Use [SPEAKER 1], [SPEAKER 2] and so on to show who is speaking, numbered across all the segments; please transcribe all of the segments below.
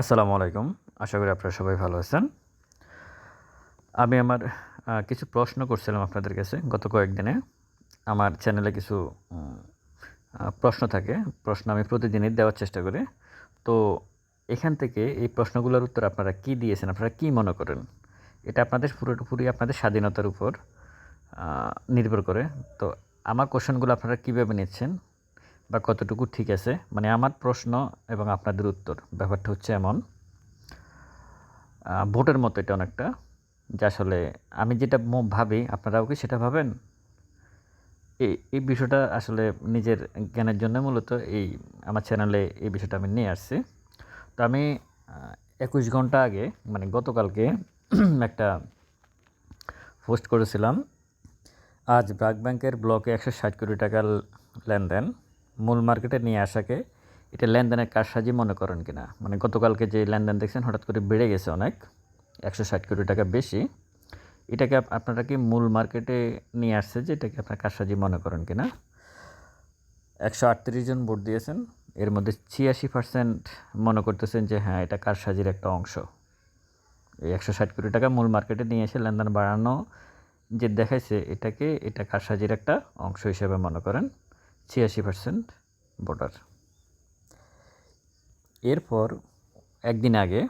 [SPEAKER 1] আসসালামু আলাইকুম আশা করি আপনারা সবাই ভালো আছেন। আমি আমার কিছু প্রশ্ন করছিলাম আপনাদের কাছে গত কয়েকদিনে। আমার চ্যানেলে কিছু প্রশ্ন থাকে। প্রশ্ন আমি প্রতিদিনই দেওয়ার চেষ্টা করি। তো এখান থেকে এই প্রশ্নগুলোর উত্তর আপনারা কি দিয়েছেন? আপনারা কি মনে করেন? এটা আপনাদের পুরোপুরি আপনাদের স্বাধীনতার উপর নির্ভর করে। তো আমার কোশ্চেনগুলো আপনারা কীভাবে নিচ্ছেন? বা কতটুকু ঠিক আছে? মানে আমার প্রশ্ন এবং আপনাদের উত্তর। ব্যাপারটা হচ্ছে এমন ভোটের মতো এটা অনেকটা, যে আসলে আমি যেটা ভাবি, আপনারাও কি সেটা ভাবেন? এই এই বিষয়টা আসলে নিজের জ্ঞানের জন্য মূলত এই আমার চ্যানেলে এই বিষয়টা আমি নিয়ে আসছি। তো আমি একুশ ঘণ্টা আগে মানে গতকালকে একটা পোস্ট করেছিলাম, আজ ব্রাক ব্যাংকের ব্লকে একশো ষাট কোটি টাকার লেনদেন। মূল মার্কেটে নিয়ে আসাকে এটা লেনদেনের কারসাজি মনে করেন কিনা? মানে গতকালকে যে লেনদেন দেখছেন, হঠাৎ করে বেড়ে গেছে অনেক, একশো ষাট কোটি টাকা বেশি। এটাকে আপ- আপনারা কি মূল মার্কেটে নিয়ে আসছে যে এটাকে আপনার কারসাজি মনে করেন কিনা? একশো আটত্রিশ জন ভোট দিয়েছেন, এর মধ্যে ছিয়াশি পার্সেন্ট মনে করতেছেন যে হ্যাঁ এটা কারসাজির একটা অংশ। এই একশো ষাট কোটি টাকা মূল মার্কেটে নিয়ে এসে লেনদেন বাড়ানো যে দেখাইছে, এটাকে এটা কারসাজির একটা অংশ হিসেবে মনে করেন। ছিয়াশি পার্সেন্ট ভোটার। এরপর একদিন আগে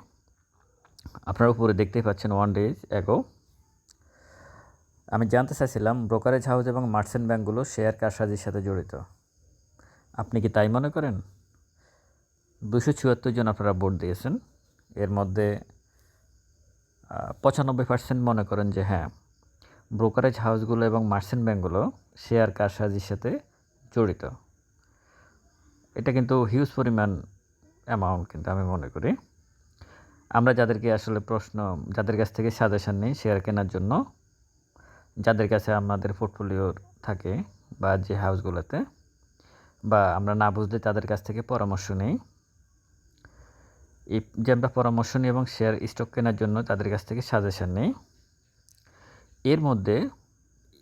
[SPEAKER 1] আপনারা উপরে দেখতেই পাচ্ছেন ওয়ান ডেজ অ্যাগো আমি জানতে চাইছিলাম ব্রোকারেজ হাউস এবং মার্চেন্ট ব্যাঙ্কগুলো শেয়ার কারসাজির সাথে জড়িত। আপনি কি তাই মনে করেন? দুশো চুয়াত্তর জন আপনারা ভোট দিয়েছেন। এর মধ্যে পঁচানব্বই পার্সেন্ট মনে করেন যে হ্যাঁ ব্রোকারেজ হাউসগুলো এবং মার্চেন্ট ব্যাঙ্কগুলো শেয়ার কারসাজির সাথে জড়িত। এটা কিন্তু হিউজ পরিমাণ অ্যামাউন্ট কিন্তু আমি মনে করি। আমরা যাদেরকে আসলে প্রশ্ন, যাদের কাছ থেকে সাজেশান নিই শেয়ার কেনার জন্য, যাদের কাছে আমাদের পোর্টফোলিও থাকে বা যে হাউসগুলোতে বা আমরা না বুঝলে তাদের কাছ থেকে পরামর্শ নেই, এই যে আমরা পরামর্শ নিই এবং শেয়ার স্টক কেনার জন্য তাদের কাছ থেকে সাজেশান নেই, এর মধ্যে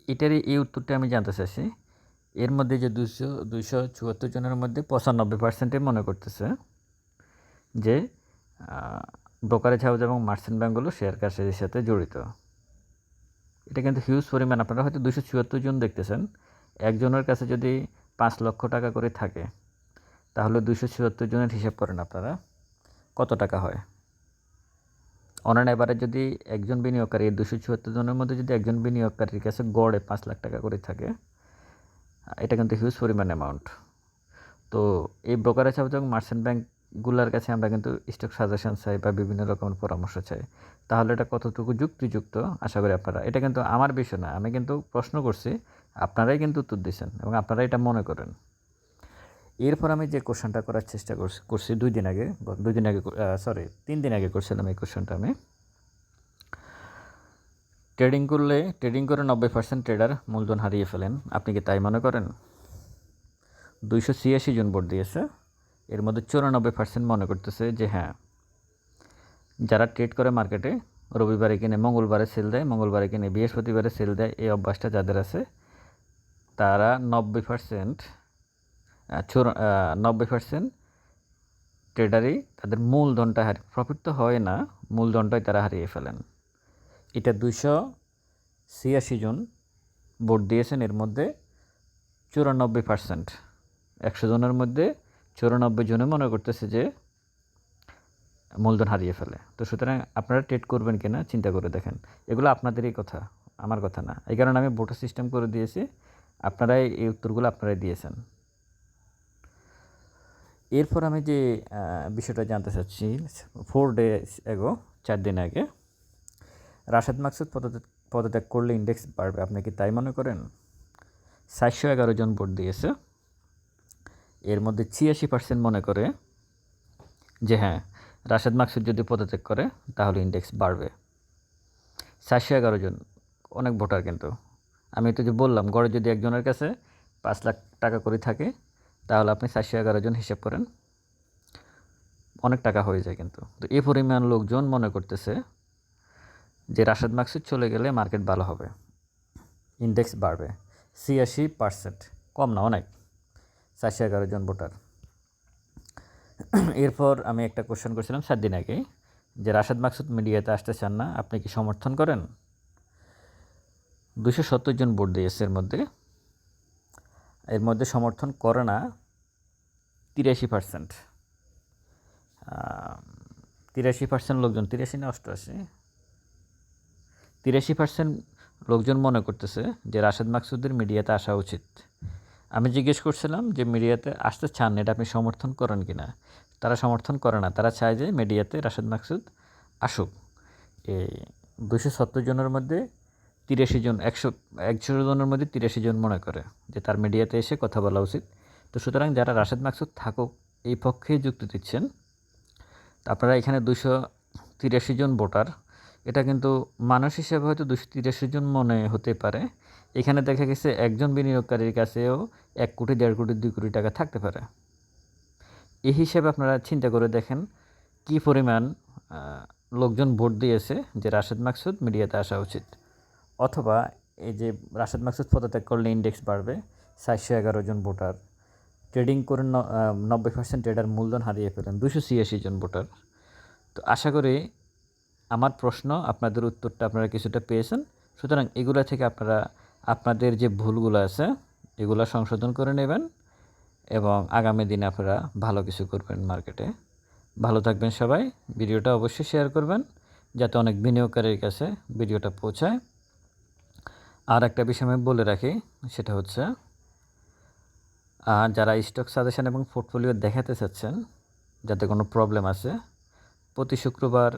[SPEAKER 1] এটারই এই উত্তরটা আমি জানতে চাইছি এর মধ্যে যে দুশো দুইশো চুয়াত্তর জনের মধ্যে পঁচানব্বই পার্সেন্টে মনে করতেছে যে ব্রোকারেজ হাউস এবং মার্চেন্ট ব্যাঙ্কগুলো শেয়ার কারসাজির সাথে জড়িত। এটা কিন্তু হিউজ পরিমাণ। আপনারা হয়তো দুশো চুয়াত্তর জন দেখতেছেন। একজনের কাছে যদি পাঁচ লক্ষ টাকা করে থাকে, তাহলে দুশো চুয়াত্তর জনের হিসাব করেন আপনারা, কত টাকা হয়? অনলাইন এবারে যদি একজন বিনিয়োগকারী দুশো চুয়াত্তর জনের মধ্যে যদি একজন বিনিয়োগকারীর কাছে গড়ে পাঁচ লাখ টাকা করে থাকে এটা কিন্তু হিউজ পরিমাণ অ্যামাউন্ট তো এই ব্রোকারেজ হাউস এবং মার্চেন্ট ব্যাঙ্কগুলোর কাছে আমরা কিন্তু স্টক সাজেশন চাই বা বিভিন্ন রকমের পরামর্শ চাই। তাহলে এটা কতটুকু যুক্তিযুক্ত? আশা করি আপনারা, এটা কিন্তু আমার বিষয় না, আমি কিন্তু প্রশ্ন করছি, আপনারাই কিন্তু উত্তর দিচ্ছেন এবং আপনারা এটা মনে করেন। এরপর আমি যে কোশ্চেনটা করার চেষ্টা করছি করছি দুই দিন আগে, দুই দিন আগে সরি তিন দিন আগে করছিলাম এই কোশ্চেনটা আমি। ট্রেডিং করলে ট্রেডিং করে নব্বই পার্সেন্ট ট্রেডার মূলধন হারিয়ে ফেলেন। আপনি কি তাই মনে করেন? দুইশো ছিয়াশি জন ভোট দিয়েছে। এর মধ্যে চুরানব্বই পার্সেন্ট মনে করতেছে যে হ্যাঁ যারা ট্রেড করে মার্কেটে রবিবারে কিনে, মঙ্গলবারে সেল দেয়, মঙ্গলবারে কিনে, বৃহস্পতিবারে সেল দেয়, এই অভ্যাসটা যাদের আছে, তারা নব্বই পার্সেন্ট নব্বই পার্সেন্ট ট্রেডারই তাদের মূলধনটা হারিয়ে প্রফিট তো হয় না, মূলধনটাই তারা হারিয়ে ফেলেন। এটা দুইশো ছিয়াশি জন ভোট দিয়েছেন, এর মধ্যে চুরানব্বই পার্সেন্ট। একশো জনের মধ্যে চুরানব্বই জনে মনে করতেছে যে মূলধন হারিয়ে ফেলে। তো সুতরাং আপনারা ট্রেড করবেন কিনা চিন্তা করে দেখেন। এগুলো আপনাদেরই কথা, আমার কথা না। এই কারণে আমি ভোটার সিস্টেম করে দিয়েছি, আপনারাই এই উত্তরগুলো আপনারাই দিয়েছেন। এরপর আমি যে বিষয়টা জানতে চাচ্ছি ফোর ডেজ এগো চার দিন আগে রাশেদ মাকসুদ পদত্যাগ পদত্যাগ করলে ইন্ডেক্স বাড়বে। আপনি কি তাই মনে করেন? সাতশো এগারো জন ভোট দিয়েছে। এর মধ্যে ছিয়াশি পার্সেন্ট মনে করে যে হ্যাঁ রাশেদ মাকসুদ যদি পদত্যাগ করে, তাহলে ইন্ডেক্স বাড়বে। সাতশো এগারো জন, অনেক ভোটার কিন্তু। আমি তো যে বললাম, গড়ে যদি একজনের কাছে পাঁচ লাখ টাকা করে থাকে, তাহলে আপনি সাতশো এগারো জন হিসাব করেন। অনেক টাকা হয়ে যায় কিন্তু। তো এই পরিমাণ লোকজন মনে করতেছে যে রাশেদ মাকসুদ চলে গেলে মার্কেট ভালো হবে। ইন্ডেক্স বাড়বে। ছিয়াশি পার্সেন্ট। কম না, অনেক। চারশো এগারো জন ভোটার। এরপর আমি একটা কোশ্চেন করছিলাম সাত দিন আগে যে রাশেদ মাকসুদ মিডিয়াতে আসতে চান না, আপনি কি সমর্থন করেন? দুশো সত্তর জন ভোট দিয়েছে এর মধ্যে। এর মধ্যে সমর্থন করে না, তিরাশি পার্সেন্ট। তিরাশি পার্সেন্ট লোকজন, তিরাশি না অষ্টআশি? তিরাশি পার্সেন্ট লোকজন মনে করতেছে যে রাশেদ মাকসুদের মিডিয়াতে আসা উচিত। আমি জিজ্ঞেস করছিলাম যে মিডিয়াতে আসতে চান, এটা আপনি সমর্থন করেন কি না? তারা সমর্থন করে না, তারা চায় যে মিডিয়াতে রাশেদ মাকসুদ আসুক। এই দুশো সত্তর জনের মধ্যে তিরাশি জন, একশো একশো জনের মধ্যে তিরাশি জন মনে করে যে তার মিডিয়াতে এসে কথা বলা উচিত। তো সুতরাং যারা রাশেদ মাকসুদ থাকুক, এই পক্ষেই যুক্তি দিচ্ছেন। আপনারা এখানে দুশো তিরাশি জন ভোটার এটা কিন্তু মানুষ হিসেবে হয়তো দুশো তিরাশি জন মনে হতে পারে। এখানে দেখা গেছে একজন বিনিয়োগকারীর কাছেও এক কোটি, দেড় কোটি, দুই কোটি টাকা থাকতে পারে। এই হিসেবে আপনারা চিন্তা করে দেখেন কি পরিমাণ লোকজন ভোট দিয়েছে যে রাশেদ মাকসুদ মিডিয়াতে আসা উচিত। অথবা এই যে রাশেদ মাকসুদ পদত্যাগ করলে ইন্ডেক্স বাড়বে, চারশো এগারো জন ভোটার ট্রেডিং করে নব্বই পার্সেন্ট ট্রেডার মূলধন হারিয়ে ফেলেন, দুশো ছিয়াশি জন ভোটার। তো আশা করি আমার প্রশ্ন আপনাদের উত্তরটা আপনারা কিছুটা পেয়েছেন। সুতরাং এগুলা থেকে আপনারা আপনাদের যে ভুলগুলো আছে এগুলো সংশোধন করে নেবেন এবং আগামী দিনে আপনারা ভালো কিছু করবেন মার্কেটে। ভালো থাকবেন সবাই ভিডিওটা অবশ্যই শেয়ার করবেন যাতে অনেক বিনিয়োগকারীর কাছে ভিডিওটা পৌঁছায়। আর একটা বিষয় আমি বলে রাখি সেটা হচ্ছে আহ, যারা স্টক সাজেশন এবং পোর্টফোলিও দেখাতে চাচ্ছেন যাতে কোনো প্রবলেম আছে প্রতি শুক্রবার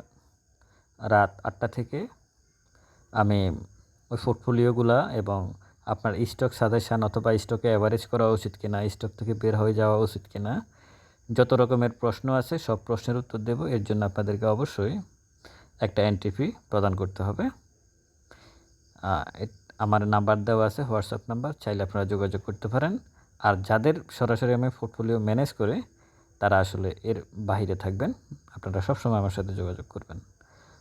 [SPEAKER 1] রাত আটটা থেকে আমি ওই পোর্টফোলিওগুলা এবং আপনার স্টক সাজেশান অথবা স্টকে অ্যাভারেজ করা উচিত কিনা, স্টক থেকে বের হয়ে যাওয়া উচিত কিনা, যত রকমের প্রশ্ন আছে সব প্রশ্নের উত্তর দেব। এর জন্য আপনাদেরকে অবশ্যই একটা এনটিপি প্রদান করতে হবে। আমার নাম্বার দেওয়া আছে, হোয়াটসঅ্যাপ নাম্বার, চাইলে আপনারা যোগাযোগ করতে পারেন। আর যাদের সরাসরি আমি পোর্টফোলিও ম্যানেজ করে, তারা আসলে এর বাইরে থাকবেন। আপনারা সবসময় আমার সাথে যোগাযোগ করবেন।